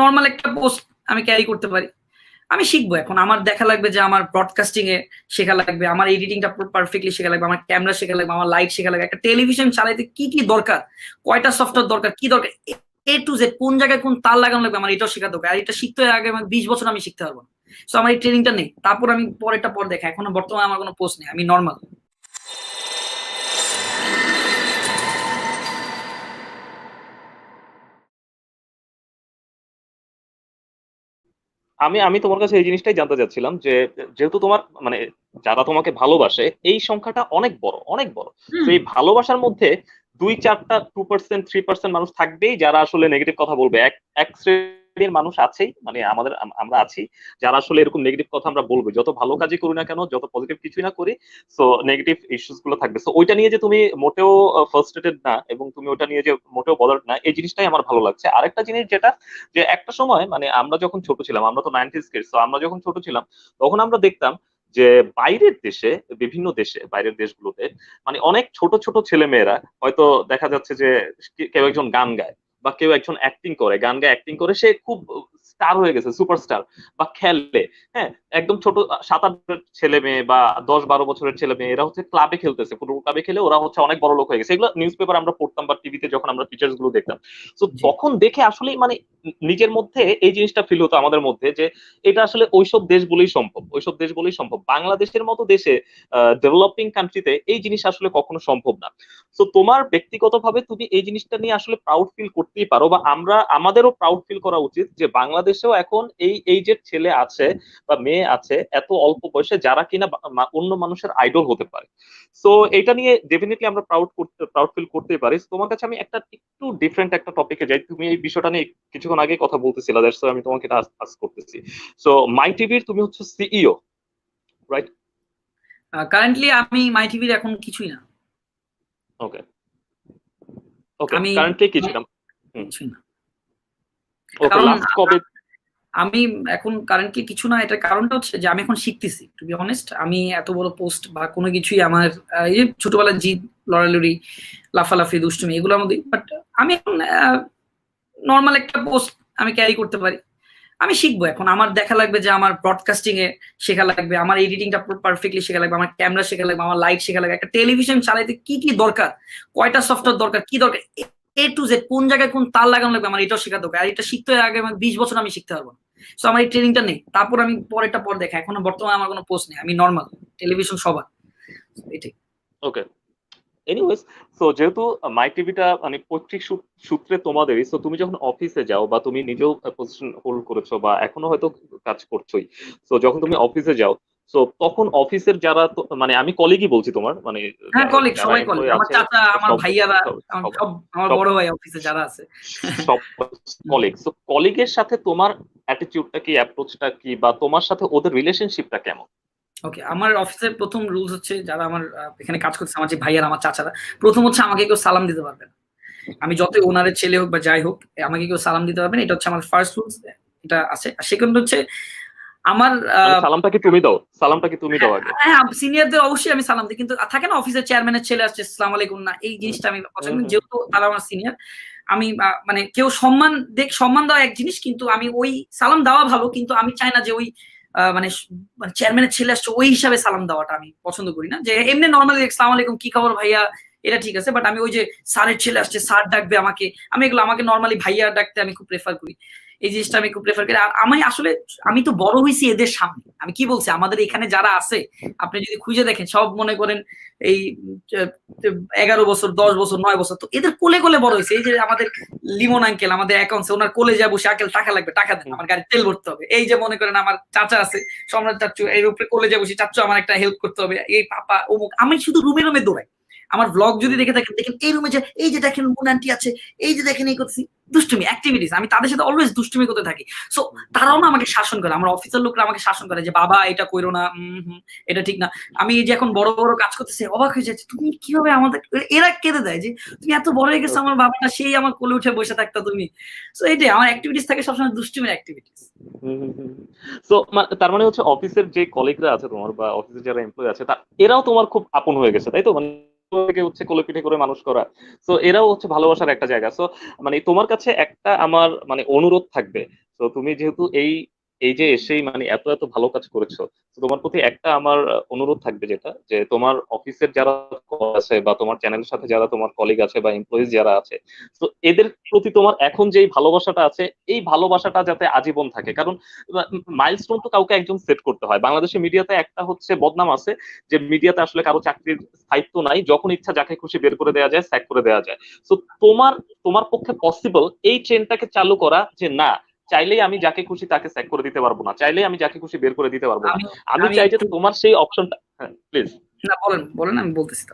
Normal একটা post আমি carry করতে পারি। আমি শিখব এখন। আমার দেখা লাগবে যে আমার ব্রডকাস্টিং এ শেখা লাগবে, আমার এডিটিংটা পারফেক্টলি শেখা লাগবে, আমার ক্যামেরা শেখা লাগবে, আমার লাইট শেখা লাগবে। একটা টেলিভিশন চালাইতে কি কি দরকার? কয়টা সফটওয়্যার দরকার? কি দরকার? এ টু জেড কোন জায়গায় কোন তার লাগানো লাগবে, আমার এটাও শেখা দরকার। আর এটা শিখতে আগে আমার বিশ বছর আমি শিখতে পারব না। সো আমার এই ট্রেনিংটা নেই। তারপর আমি পরেরটা পর দেখা। এখনও বর্তমানে আমার কোনো পোস্ট নেই। আমি নর্মাল আমি আমি তোমার কাছে এই জিনিসটাই জানতে চাচ্ছিলাম যে যেহেতু তোমার মানে যারা তোমাকে ভালোবাসে এই সংখ্যাটা অনেক বড় অনেক বড়। তো এই ভালোবাসার মধ্যে দুই চারটা টু পার্সেন্ট থ্রি পার্সেন্ট মানুষ থাকবেই যারা আসলে নেগেটিভ কথা বলবে। এক এক শ্রেণির মানুষ আছেই মানে আমাদের আমরা আছি। যারা আসলে এরকম নেগেটিভ কথা আমরা বলব, যত ভালো কাজই করি না কেন, যত পজিটিভ কিছুই না করি সো নেগেটিভ ইস্যুসগুলো থাকবে। সো ওইটা নিয়ে যে তুমি মোটেও ফার্স্টেটেড না এবং তুমি ওটা নিয়ে যে মোটেও বদার না, এই জিনিসটাই আমার ভালো লাগছে। আরেকটা জিনিস যেটা, যে একটা সময় মানে আমরা যখন ছোট ছিলাম, আমরা তো নাইনটিস কিডস তো আমরা যখন ছোট ছিলাম, তখন আমরা দেখতাম যে বাইরের দেশে, বিভিন্ন দেশে, বাইরের দেশগুলোতে মানে অনেক ছোট ছোট ছেলে মেয়েরা হয়তো দেখা যাচ্ছে যে কেউ একজন গান গায় বা কেউ একজন অ্যাক্টিং করে গান গায়ে অ্যাক্টিং করে সে খুব স্টার হয়ে গেছে সুপারস্টার বা খেলে হ্যাঁ? একদম ছোট সাত আট ছেলে মেয়ে বা দশ বারো বছরের ছেলে মেয়ে এরা হচ্ছে ক্লাবে খেলতেছে ফুটবল ক্লাবে খেলে ওরা হচ্ছে অনেক বড় লোক হয়ে গেছে। এগুলো নিউজ পেপার আমরা পড়তাম বা টিভিতে যখন আমরা ফিচার্সগুলো দেখতাম। তো তখন দেখে আসলে মানে নিজের মধ্যে এই জিনিসটা ফিল হতো আমাদের মধ্যে যে এটা আসলে ওইসব দেশ বলেই সম্ভব ওইসব দেশ বলেই সম্ভব। বাংলাদেশের মতো দেশে ডেভেলপিং কান্ট্রিতে এই জিনিস আসলে কখনো সম্ভব না। তো তোমার ব্যক্তিগতভাবে তুমি এই জিনিসটা নিয়ে আসলে প্রাউড ফিল করতেই পারো বা আমরা আমাদেরও প্রাউড ফিল করা উচিত যে বাংলাদেশেও এখন এই এই যে ছেলে আছে বা মেয়ে আছে এত অল্প বয়সে যারা কিনা অন্য মানুষের আইডল হতে পারে। সো এটা নিয়ে ডেফিনেটলি আমরা প্রাউড করতে প্রাউড ফিল করতে পারি। তোমার কাছে আমি একটা একটু ডিফারেন্ট একটা টপিকে যাই। তুমি এই বিষয়টা নিয়ে কিছুক্ষণ আগে কথা বলতেছিলা দ্যাটস আমি তোমাকে এটা আস করতেছি। সো মাই টিভির তুমি হচ্ছে সিইও রাইট কারেন্টলি আমি মাই টিভির এখন কিছুই না। ওকে ওকে আমি- কারেন্টলি না। কিছুই না। ওকে লাস্ট কবে আমি এখন কারেন্টলি কিছু না, এটার কারণটা হচ্ছে যে আমি এখন শিখতেছি টু বি অনেস্ট আমি এত বড় পোস্ট বা কোনো কিছুই আমার এই ছোটবেলার জিদ, লড়ালড়ি, লাফালাফি, দুষ্টুমি, এগুলোর মধ্যে বাট আমি এখন নর্মাল একটা পোস্ট আমি ক্যারি করতে পারি। আমি শিখব এখন, আমার দেখা লাগবে যে আমার ব্রডকাস্টিং এ শেখা লাগবে, আমার এডিটিংটা পারফেক্টলি শেখা লাগবে, আমার ক্যামেরা শেখা লাগবে, আমার লাইট শেখা লাগবে, একটা টেলিভিশন চালাইতে কি কি দরকার, কয়টা সফটওয়্যার দরকার, কি দরকার এ টু জেড কোন জায়গায় কোন তার লাগানো লাগবে আমার এটাও শেখা দরকার। আর এটা শিখতে আগে আমার বিশ বছর আমি শিখতে পারব সো আমার এই ট্রেনিংটা নেই। তারপর আমি পরেরটা পর দেখা। এখনও বর্তমানে আমার কোনো পোস্ট নেই। আমি নর্মাল টেলিভিশন সবার। এটাই। ওকে এনিওয়েজ সো যেহেতু মাই টিভিটা মানে পৈতৃক সূত্রে তোমাদেরই সো তুমি যখন অফিসে যাও বা তুমি নিজেও পজিশন হোল্ড করেছ বা এখনও হয়তো কাজ করছোই সো যখন তুমি অফিসে যাও সো তখন অফিসের যারা তো- মানে আমি কলিগই বলছি তোমার মানে হ্যাঁ কলিগ সবাই কলিগ আমার চাচা আমার ভাইয়ারা সব- আমার বড় ভাই অফিসে যারা আছে। সব কলিগ সো কলিগের সাথে তোমার অ্যাটিটিউডটা কি অ্যাপ্রোচটা কি বা তোমার সাথে ওদের রিলেশনশিপটা কেমন? ওকে আমার অফিসের প্রথম রুলস হচ্ছে যারা আমার এখানে কাজ করছে আমার যে ভাইয়ারা আমার চাচারা প্রথম হচ্ছে আমাকে কেউ সালাম দিতে পারবে না। আমি যতই ওনারের ছেলে হোক বা যাই হোক আমাকে কেউ সালাম দিতে পারবে না। এটা হচ্ছে আমার ফার্স্ট রুলস এটা আছে। আর সেকেন্ড হচ্ছে আমার সালামটা কি তুমি দাও সালামটা কি তুমি দাও আগে। হ্যাঁ সিনিয়রদের অবশ্যই আমি সালাম দিই কিন্তু থাকে না অফিসের চেয়ারম্যানের ছেলে আসছে সালাম আলাইকুম না এই জিনিসটা আমি পছন্দ। যেহেতু তারা আমার সিনিয়র আমি মানে কেউ সম্মান দেখ সম্মান দেওয়া এক জিনিস কিন্তু আমি ওই সালাম দেওয়া ভালো কিন্তু আমি চাই না যে ওই মানে চেয়ারম্যানের ছেলে আসছে ওই হিসাবে সালাম দেওয়াটা আমি পছন্দ করি না। যে এমনি নর্মালি সালাম আলাইকুম কি খবর ভাইয়া? এটা ঠিক আছে বাট আমি ওই যে স্যারের ছেলে আসছে স্যার ডাকবে আমাকে। আমি এগুলো আমাকে নর্মালি ভাইয়া ডাকতে আমি খুব প্রেফার করি। এই জিনিসটা আমি খুব প্রেফার করি। আর আমি আসলে, আমি তো বড় হয়েছি এদের সামনে। আমি কি বলছি? আমাদের এখানে যারা আছে, আপনি যদি খুঁজে দেখেন, সব মনে করেন এই এগারো বছর, দশ বছর, নয় বছর, তো এদের কোলে কোলে বড় হয়েছে এই যে আমাদের লিমন আঙ্কেল আমাদের অ্যাকাউন্টে ওনার কোলে যা বসে আঙ্কেল টাকা লাগবে, টাকা দেন, আমার গাড়ি তেল ভরতে হবে। এই যে মনে করেন আমার চাচা আছে, সম্রাট চাচ্চু এর উপরে কোলে যা বসে চাচ্চু আমার একটা হেল্প করতে হবে। এই পাপা, অমুক, আমি শুধু রুমে রুমে দৌড়াই। আমার ব্লগ যদি দেখে থাকেন, দেখেন এই রুমে যে, এই যে দেখেন মুন আন্টি আছে, এই যে দেখেন এই করছি, দুষ্টুমি অ্যাক্টিভিটিস আমি তাদের সাথে অলওয়েজ দুষ্টুমি করতে থাকি। সো তারাও না আমাকে শাসন করে, আমার অফিসের লোকরা আমাকে শাসন করে যে, বাবা, এটা কইরো না এটা ঠিক না। আমি যে এখন বড় বড় কাজ করতেছি, অবাক হয়ে যাচ্ছে, তুমি কীভাবে আমাদের, এরা কেঁদে দেয় যে, তুমি এত বড় হয়ে গেছো আমার বাবাটা, সেই আমার কোলে উঠে বসে থাকতো তুমি? সো এটাই, আমার অ্যাক্টিভিটিস থাকে সবসময় দুষ্টুমির অ্যাক্টিভিটিস সো তার মানে হচ্ছে অফিসের যে কলিগরা আছে তোমার বা অফিসের যারা এমপ্লয় আছে এরাও তোমার খুব আপন হয়ে গেছে, তাই তো? মানে থেকে হচ্ছে কোলে পিঠে করে মানুষ করা। তো এরাও হচ্ছে ভালোবাসার একটা জায়গা। সো মানে তোমার কাছে একটা আমার মানে অনুরোধ থাকবে। তো তুমি যেহেতু এই এই যে এসেই মানে এত এত ভালো কাজ করেছ তোমার প্রতি একটা আমার অনুরোধ থাকবে যেটা, যে তোমার অফিসের যারা আছে বা তোমার চ্যানেলের সাথে যারা তোমার কলিগ আছে বা এমপ্লয়িজ যারা আছে, তো এদের প্রতি তোমার এখন যে ভালোবাসাটা আছে, এই ভালোবাসাটা যাতে আজীবন থাকে। কারণ মাইলস্টোন তো কাউকে একজন সেট করতে হয়। বাংলাদেশের মিডিয়াতে একটা হচ্ছে বদনাম আছে, যে মিডিয়াতে আসলে কারও চাকরির স্থায়িত্ব নাই, যখন ইচ্ছা যাকে খুশি বের করে দেওয়া যায় স্যাক করে দেওয়া যায়। তো তোমার তোমার পক্ষে পসিবল এই চেনটাকে চালু করা যে না চাইলেই আমি যাকে খুশি তাকে স্যাক করে দিতে পারব না চাইলেই আমি যাকে খুশি বের করে দিতে পারব না। আমি চাই যে তোমার সেই অপশনটা হ্যাঁ প্লিজ না বলেন বলেন আমি বলতেছি।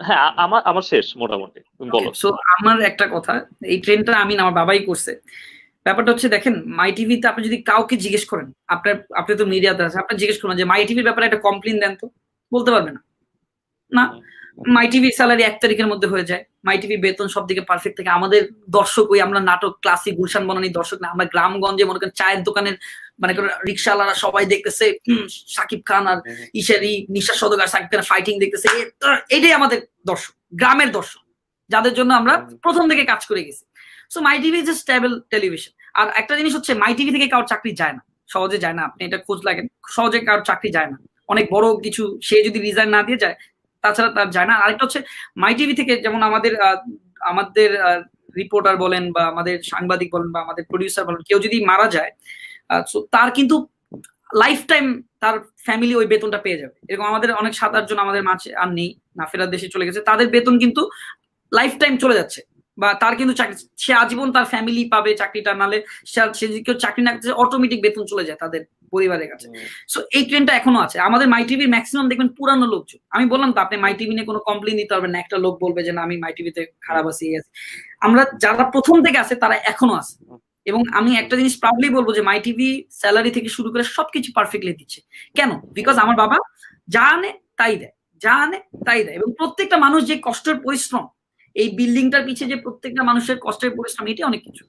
হ্যাঁ আমার আমার শেষ মোটামুটি তুমি বলো। সো আমার একটা কথা এই ট্রেনটা আমি আমার বাবাই করছে। ব্যাপারটা হচ্ছে দেখেন মাই টিভিতে আপনি যদি কাউকে জিজ্ঞেস করেন আপনার আপনি তো মিডিয়াতে আছে আপনি জিজ্ঞেস করেন যে মাই টিভির ব্যাপারে একটা কমপ্লেন দেন তো? বলতে পারবে না। না? মাই টিভি স্যালারি এক তারিখের মধ্যে হয়ে যায়। মাই টিভি বেতন সব দিকে পারফেক্ট থাকে। আমাদের দর্শক ওই আমরা নাটক ক্লাসিক গুলশান বনানি দর্শক না আমরা গ্রামগঞ্জে মনে করেন চায়ের দোকানের মানে রিক্সাওয়ালারা সবাই দেখতেছে সাকিব খান আর ইশারি নিশা সদকার সাকিব খান ফাইটিং দেখতেছে। এটাই আমাদের দর্শক গ্রামের দর্শক যাদের জন্য আমরা প্রথম থেকে কাজ করে গেছি। So my TV is stable television আর একটা জিনিস হচ্ছে মাই টিভি থেকে কারোর চাকরি যায় না। সহজে যায় না আপনি এটা খোঁজ লাগেন সহজে কারোর চাকরি যায় না। অনেক বড় কিছু সে যদি রিজাইন না দিয়ে যায় তাছাড়া তার যায় না। আরেকটা হচ্ছে মাই টিভি থেকে যেমন আমাদের আমাদের রিপোর্টার বলেন বা আমাদের সাংবাদিক বলেন বা আমাদের প্রডিউসার বলেন, কেউ যদি মারা যায় তার কিন্তু লাইফ টাইম তার ফ্যামিলি ওই বেতনটা পেয়ে যাবে। এরকম আমাদের অনেক সাত আটজন আমাদের মাঝে আর নেই, না ফেরার দেশে চলে গেছে। তাদের বেতন কিন্তু লাইফ টাইম চলে যাচ্ছে। বা তার কিন্তু চাকরি সে আজীবন তার ফ্যামিলি পাবে চাকরিটা নালে সে- যদি কেউ চাকরি না করছে অটোমেটিক বেতন চলে যায় তাদের পরিবারের কাছে। সো এই ট্রেনটা এখনও আছে। আমাদের মাই টিভির ম্যাক্সিমাম দেখবেন পুরানো লোকজন। আমি বললাম তো আপনি মাই টিভি নিয়ে কোনো কমপ্লেন দিতে পারবেন না। একটা লোক বলবে যে না আমি মাই টিভিতে খারাপ আছি এই আছি। আমরা যারা প্রথম থেকে আছে তারা এখনও আছে। এবং আমি একটা জিনিস প্রাউডলি বলব যে মাই টিভি স্যালারি থেকে শুরু করে সবকিছু পারফেক্টলি দিচ্ছে। কেন? বিকজ আমার বাবা যা আনে তাই দেয়। যা আনে তাই দেয়। এবং প্রত্যেকটা মানুষ যে কষ্টের পরিশ্রম এই বিল্ডিংটার পিছিয়ে যে প্রত্যেকটা মানুষের কষ্টের পরিশ্রম এটি অনেক কিছু।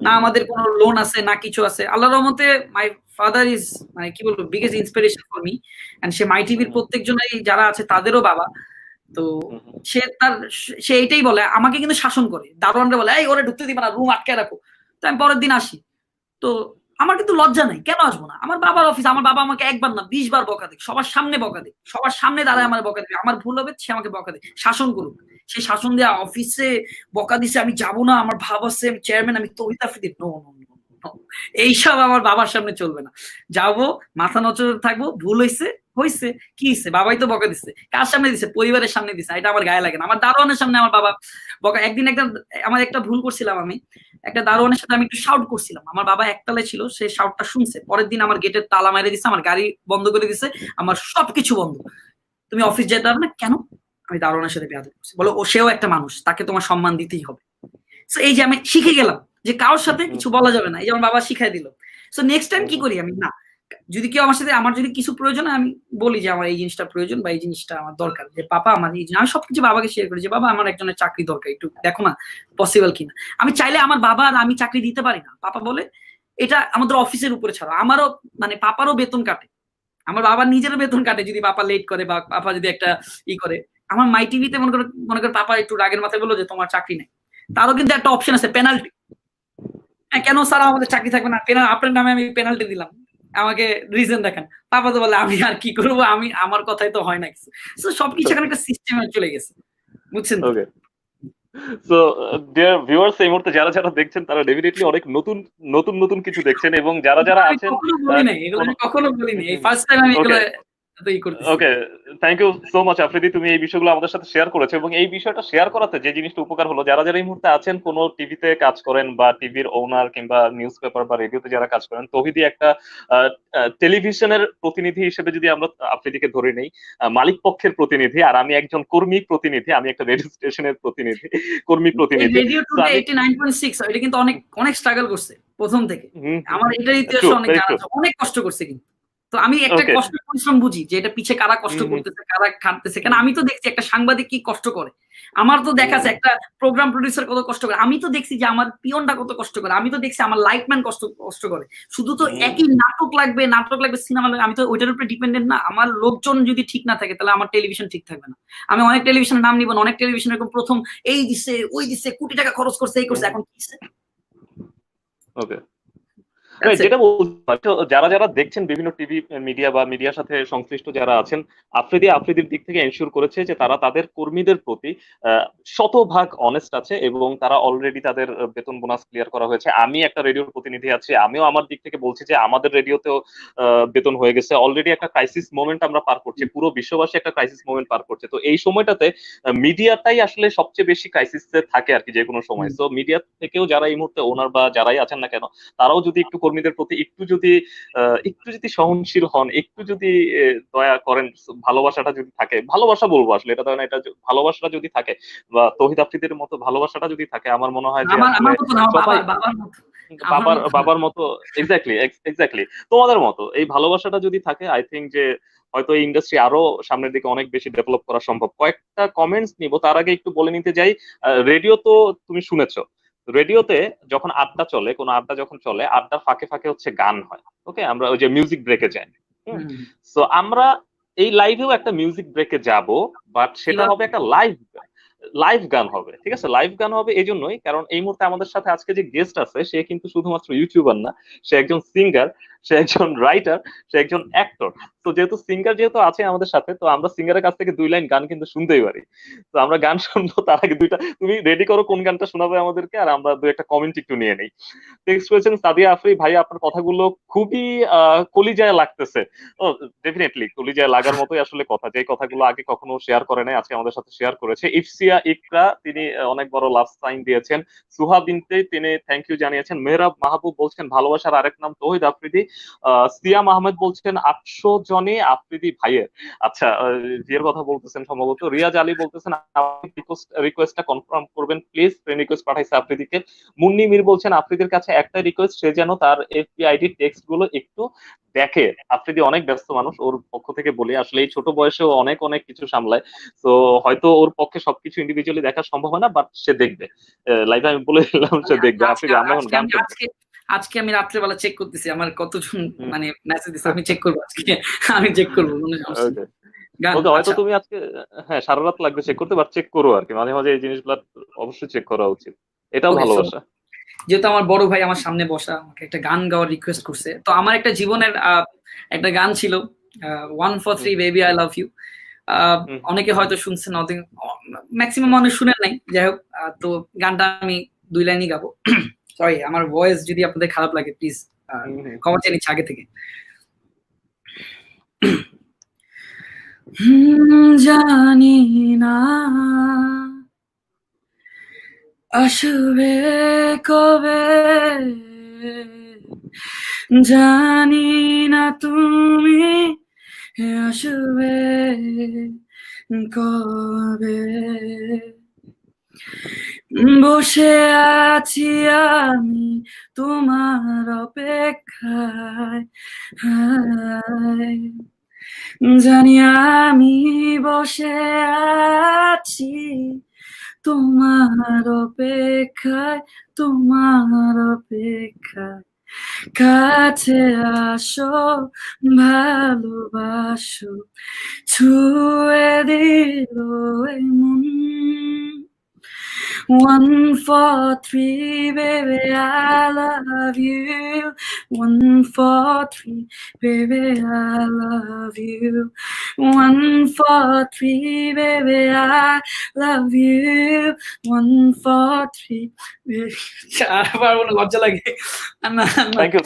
না আমাদের কোনো লোন আছে, না কিছু আছে। আল্লাহ রহমতে মাই ফাদার ইজ মানে কি বলব বিগেস্ট ইন্সপিরেশন ফর মি সে মাই টিভির প্রত্যেকজনেই যারা আছে, তাদেরও বাবা। তো সে তার, সে এইটাই বলে, আমাকে কিন্তু শাসন করে। দারোয়ানরা বলে, এই, ওরে ঢুকতে দিবে না রুম আটকে রাখো। তো আমি পরের দিন আসি। তো আমার কিন্তু লজ্জা নাই, কেন আসব না? আমার বাবার অফিস আমার বাবা আমাকে একবার না, বিশ বার বকা দিক সবার সামনে বকা দিক সবার সামনে দাঁড়ায় আমার বকা দিবে। আমার ভুল হবে, সে আমাকে বকা দিক শাসন করুক। সে শাসন দেওয়া অফিসে বকা দিছে, আমি যাব না, আমার ভাব আছে চেয়ারম্যান আমি তবিতা ফিদির নো নো এইসব আমার বাবার সামনে চলবে না। যাব, মাথা নচর থাকব, ভুল হয়েছে হয়েছে কি হয়েছে বাবাই তো বকা দিচ্ছে কার সামনে দিছে? পরিবারের সামনে দিছে। এটা আমার গায়ে লাগে না। আমার দারোয়ানের সামনে আমার বাবা বকা একদিন একটা, আমার একটা ভুল করছিলাম আমি। একটা দারোয়ানের সাথে আমি একটু শাউট করছিলাম। আমার বাবা একতলায় ছিল, সে শাউটটা শুনছে। পরের দিন আমার গেটের তালা মেরে দিছে, আমার গাড়ি বন্ধ করে দিছে, আমার সবকিছু বন্ধ। তুমি অফিস যেতে পারবে না? কেন? আমি দারোয়ানের সাথে বেয়াদব করছি। বলো ও সেও একটা মানুষ তাকে তোমার সম্মান দিতেই হবে। সো এই যে আমি শিখে গেলাম যে কারোর সাথে কিছু বলা যাবে না। এই যে আমার বাবা শিখাই দিল। সো নেক্সট টাইম কি করি আমি? না যদি কেউ আমার সাথে আমার যদি কিছু প্রয়োজন হয়, আমি বলি যে আমার এই জিনিসটা প্রয়োজন বা এই জিনিসটা আমার দরকার। যে পাপা আমার এই আমি সবকিছু বাবাকে শেয়ার করি যে বাবা আমার একজনের চাকরি দরকার একটু দেখো না পসিবল কিনা? আমি চাইলে আমার বাবা আর আমি চাকরি দিতে পারি না। পাপা বলে এটা আমাদের অফিসের উপরে ছাড়া। আমারও মানে পাপারও বেতন কাটে। আমার বাবার নিজেরও বেতন কাটে যদি পাপা লেট করে বা পাপা যদি একটা ই করে। আমার মাই টিভিতে মনে করে মনে করে পাপা একটু রাগের মাথায় বলল যে তোমার চাকরি নেই। তারও কিন্তু একটা অপশন আছে পেনাল্টি হ্যাঁ কেন স্যার আমাদের চাকরি থাকবে না? পেনাল আপনার নামে আমি পেনাল্টি দিলাম। আমাকে রিজন দেখান। পাপা তো বলে আমি আর কি করব? আমি আমার কথাই তো হয় না কিছু। তো সবকিছু এখানে একটা সিস্টেমে চলে গেছে। বুঝছেন? সো ডিয়ার ভিউয়ার্স এই মুহূর্তে যারা যারা দেখছেন তারা ডেফিনেটলি অনেক নতুন নতুন নতুন কিছু দেখছেন এবং যারা যারা আছেন কখনো বলি নাই এগুলো কখনো বলি নাই এই ফার্স্ট টাইম আমি এগুলো okay thank you so much Afridi তুমি এই বিষয়গুলো আমাদের সাথে শেয়ার করেছ এবং এই বিষয়টা শেয়ার করাতে যে জিনিসটা উপকার হলো যারা যারা এই মুহূর্তে আছেন কোনো টিভিতে কাজ করেন বা টিভির ওনার কিংবা নিউজ পেপার বা রেডিওতে যারা কাজ করেন তহিদি একটা টেলিভিশনের প্রতিনিধি হিসেবে যদি আমরা আফ্রিদিকে ধরে নেই মালিক পক্ষের প্রতিনিধি আর আমি একজন কর্মী প্রতিনিধি আমি একটা রেডিও স্টেশনের প্রতিনিধি কর্মী প্রতিনিধি। রেডিও তো টুডে আমি- 89.6 এটা কিন্তু অনেক অনেক স্ট্রাগল করছে প্রথম থেকে। আমার এটার ইতিহাসে অনেক। অনেক কষ্ট করছে কিন্তু। তো আমি একটা কষ্ট পরিশ্রম বুঝি যে এটা পিছে কারা কষ্ট। করতেছে কারা খাটতেছে কেন? আমি তো দেখছি একটা সাংবাদিক কি কষ্ট করে। আমার তো দেখা আছে একটা প্রোগ্রাম প্রডিউসার কত কষ্ট করে। আমি তো দেখছি যে আমার পিয়নটা কত কষ্ট করে। আমি তো দেখছি আমার লাইটম্যান কষ্ট কষ্ট করে। শুধু তো একই নাটক লাগবে নাটক লাগবে সিনেমা লাগবে। আমি তো ওইটার উপরে ডিপেন্ডেন্ট না। আমার লোকজন যদি ঠিক না থাকে তাহলে আমার টেলিভিশন ঠিক থাকবে না। আমি অনেক টেলিভিশনের নাম নিব না, অনেক টেলিভিশন এরকম প্রথম এই দিছে ওই দিছে কোটি টাকা খরচ করছে এই করছে এখন কি? ওকে. যেটা বলছিলাম তো যারা যারা দেখছেন বিভিন্ন টিভি মিডিয়া বা মিডিয়ার সাথে সংশ্লিষ্ট যারা আছেন আফ্রিদি আফ্রিদির দিক থেকে এনশিওর করেছে যে তারা তাদের কর্মীদের প্রতি শতভাগ অনেস্ট আছে এবং তারা অলরেডি তাদের বেতন বোনাস ক্লিয়ার করা হয়েছে। আমি একটা রেডিওর প্রতিনিধি আছি আমিও আমার দিক থেকে বলছি যে আমাদের রেডিওতেও বেতন হয়ে গেছে। অলরেডি একটা ক্রাইসিস মোমেন্ট আমরা পার করছি পুরো বিশ্ববাসী একটা ক্রাইসিস মোমেন্ট পার করছে। তো এই সময়টাতে মিডিয়াটাই আসলে সবচেয়ে বেশি ক্রাইসিসে থাকে আর কি যে কোনো সময়। তো মিডিয়া থেকেও যারা এই মুহূর্তে ওনার বা যারাই আছেন না কেন তারাও যদি একটু কর্মীদের প্রতি একটু যদি একটু যদি সহনশীল হন একটু যদি দয়া করেন ভালোবাসাটা যদি থাকে ভালোবাসা বলব আসলে এটা ধরেন এটা ভালোবাসাটা যদি থাকে বা তহিদ আফ্রিদের মতো ভালোবাসাটা যদি থাকে আমার মনে হয় যে না বাবার বাবার মতো এক্স্যাক্টলি এক্স্যাক্টলি তোমাদের মতো এই ভালোবাসাটা যদি থাকে আই থিঙ্ক যে হয়তো এই ইন্ডাস্ট্রি আরও সামনের দিকে অনেক বেশি ডেভেলপ করা সম্ভব। কয়েকটা কমেন্টস নিব তার আগে একটু বলে নিতে যাই রেডিও তো তুমি শুনেছো রেডিওতে যখন আড্ডা চলে কোনো আড্ডা যখন চলে আড্ডার ফাঁকে ফাঁকে হচ্ছে গান হয় ওকে আমরা ওই যে মিউজিক ব্রেকে যাই। সো আমরা এই লাইভেও একটা মিউজিক ব্রেকে যাব বাট সেটা হবে একটা লাইভ লাইভ গান হবে ঠিক আছে? লাইভ গান হবে এই জন্যই কারণ এই মুহূর্তে আমাদের সাথে আজকে যে গেস্ট আছে সে কিন্তু শুধুমাত্র ইউটিউবার না সে একজন সিঙ্গার সে একজন রাইটার সে একজন অ্যাক্টর তো যেহেতু সিঙ্গার যেহেতু আছে আমাদের সাথে, তো আমরা সিঙ্গারের কাছ থেকে দুই লাইন গান কিন্তু শুনতেই পারি। তো আমরা গান শুনব, তার আগে দুইটা তুমি রেডি করো কোন গানটা শোনাবে আমাদেরকে, আর আমরা দু একটা কমেন্ট একটু নিয়ে নেই। টেক্সট করেছেন সাদিয়া আফরি, ভাই, আপনার কথাগুলো খুবই কলিজায় লাগতেছে। ও ডেফিনেটলি কলিজায় লাগার মতোই আসলে কথা। যে কথাগুলো আগে কখনো শেয়ার করে নাই, আজকে আমাদের সাথে শেয়ার করেছে। ইফসিয়া ইকরা, তিনি অনেক বড় লাভ সাইন দিয়েছেন। সুহা বিনতে তিনি থ্যাংক ইউ জানিয়েছেন। মেহরাব মাহবুব বলছেন, ভালোবাসার আরেক নাম তহিদ আফ্রিদি। সিয়াম আহমেদ বলছেন আটশো জনে আফ্রিদি ভাইয়ের। আচ্ছা বিয়ের কথা বলতেছেন সম্ভবত। রিয়াজ আলী বলতেছেন রিকোয়েস্টটা কনফার্ম করবেন প্লিজ ফ্রেন্ড রিকোয়েস্ট পাঠাইছে আফ্রিদিকে। মুন্নি মির বলছেন আফ্রিদির কাছে একটা রিকোয়েস্ট সে যেন তার এফবি আইডি টেক্সটগুলো একটু দেখে। আফ্রিদি অনেক ব্যস্ত মানুষ ওর পক্ষ থেকে বলি আসলে এই ছোট বয়সেও অনেক অনেক কিছু সামলায়। তো হয়তো ওর পক্ষে সবকিছু ইন্ডিভিজুয়ালি দেখা সম্ভব হয় না বাট সে দেখবে। লাইভ আমি বলে দিলাম সে দেখবে। আফ্রিদি আমরা এখন গান। আজকে আমি রাত্রেবেলা চেক করতেছি আমার কতজন। মানে মেসেজ দিচ্ছে আমি চেক করব আজকে। আমি চেক করব কোনো সমস্যা ওকে হয়তো আচ্ছা, তুমি আজকে হ্যাঁ সারা রাত লাগবে চেক করতে বাট চেক করো আর কি মাঝে মাঝে এই জিনিসগুলো অবশ্যই চেক করা উচিত। এটাও ভালোবাসা। যেহেতু আমার বড় ভাই আমার সামনে বসা আমাকে একটা গান গাওয়ার রিকোয়েস্ট করছে তো আমার একটা জীবনের একটা গান ছিল one four three baby I love you. অনেকে হয়তো শুনছেন ম্যাক্সিমাম মানুষ শুনেন নাই যাই হোক তো গানটা আমি দুই লাইনই গাবো। সরি আমার ভয়েস যদি আপনাদের খারাপ লাগে প্লিজ। ক্ষমা চেয়ে নিচ্ছি আগে থেকে। জানি না। আসবে কবে? জানি না তুমি আসবে কবে? বসে আছি আমি তোমার অপেক্ষায়। জানি আমি বসে আছি তোমার অপেক্ষায় তোমার অপেক্ষায় কাছে আসো, ভালোবাসো, ছুঁয়ে দিল মন One for three, baby, I love you. One for three, baby, I love you. One for three, baby, I love you. One for three, baby. আর পারবো না লজ্জা লাগে না, না, না। Thank you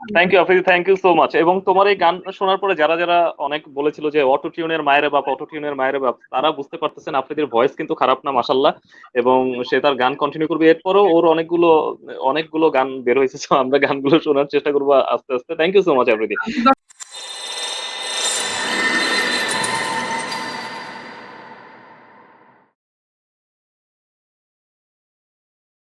thank you Afridi thank you so much এবং তোমার এই গান শোনার পরে যারা যারা অনেক বলেছিল যে অটো টিউনের মায়ের বাপ অটো টিউনের মায়ের বাপ, তারা বুঝতে পারতেছেন আফ্রিদির ভয়েস কিন্তু খারাপ না মাসাল্লাহ এবং সে তার গান কন্টিনিউ করবে। এরপরও ওর অনেকগুলো অনেকগুলো গান বের হয়েছে আমরা গানগুলো শোনার চেষ্টা করব আস্তে আস্তে। Thank you so much Afridi